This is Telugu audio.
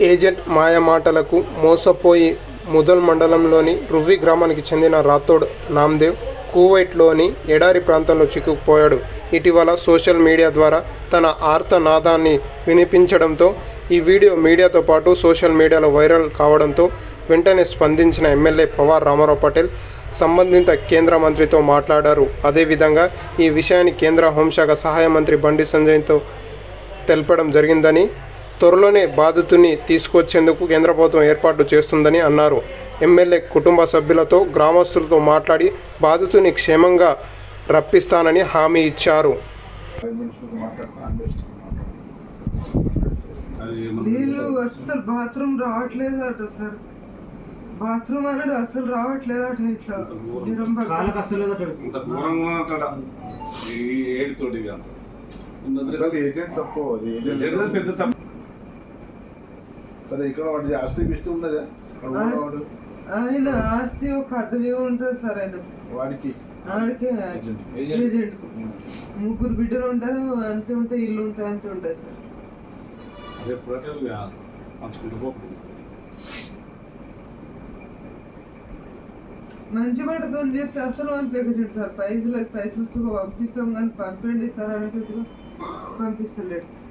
ఏజెంట్ మాయమాటలకు మోసపోయి ముదల్ మండలంలోని రువ్వి గ్రామానికి చెందిన రాథోడ్ నామ్దేవ్ కువైట్లోని ఎడారి ప్రాంతంలో చిక్కుకుపోయాడు. ఇటీవల సోషల్ మీడియా ద్వారా తన ఆర్తనాదాన్ని వినిపించడంతో ఈ వీడియో మీడియాతో పాటు సోషల్ మీడియాలో వైరల్ కావడంతో వెంటనే స్పందించిన ఎమ్మెల్యే పవార్ రామారావు పటేల్ సంబంధిత కేంద్ర మంత్రితో మాట్లాడారు. అదేవిధంగా ఈ విషయాన్ని కేంద్ర హోంశాఖ సహాయ మంత్రి బండి సంజయ్తో తెలపడం జరిగిందని త్వరలోనే బాధితుని తీసుకొచ్చేందుకు కేంద్ర ప్రభుత్వం ఏర్పాట్లు చేస్తుందని అన్నారు. ఎమ్మెల్యే కుటుంబ సభ్యులతో గ్రామస్తులతో మాట్లాడి బాధితుని క్షేమంగా రప్పిస్తానని హామీ ఇచ్చారు. నీళ్ళు అసలు బాత్రూమ్ రావట్లేదట సార్. బాత్రూమ్ అనేది అసలు రావట్లేదట ఇట్లా. జ్వరం ఏడుతోటి పెద్ద తప్పు. సరే ఇక్కడ వాడి ఆస్తి బిస్తి ఉన్నదా ఆయన ఆస్తి ఒక అద్దవి ఉంటుంది సార్ ఆయన వాడికి ఆడికే ఏజెంట్ ముగ్గురు బిడ్డలు ఉంటారు అంతే ఉంటే ఇల్లు ఉంటుంది అంతే ఉంటుంది సార్ మంచి మాటతో చెప్తే అసలు పంపించండి సార్ పైసలు పైసలు సుఖం పంపిస్తాం కానీ పంపిండి సార్ అంటే సుఖం పంపిస్తలేడు సార్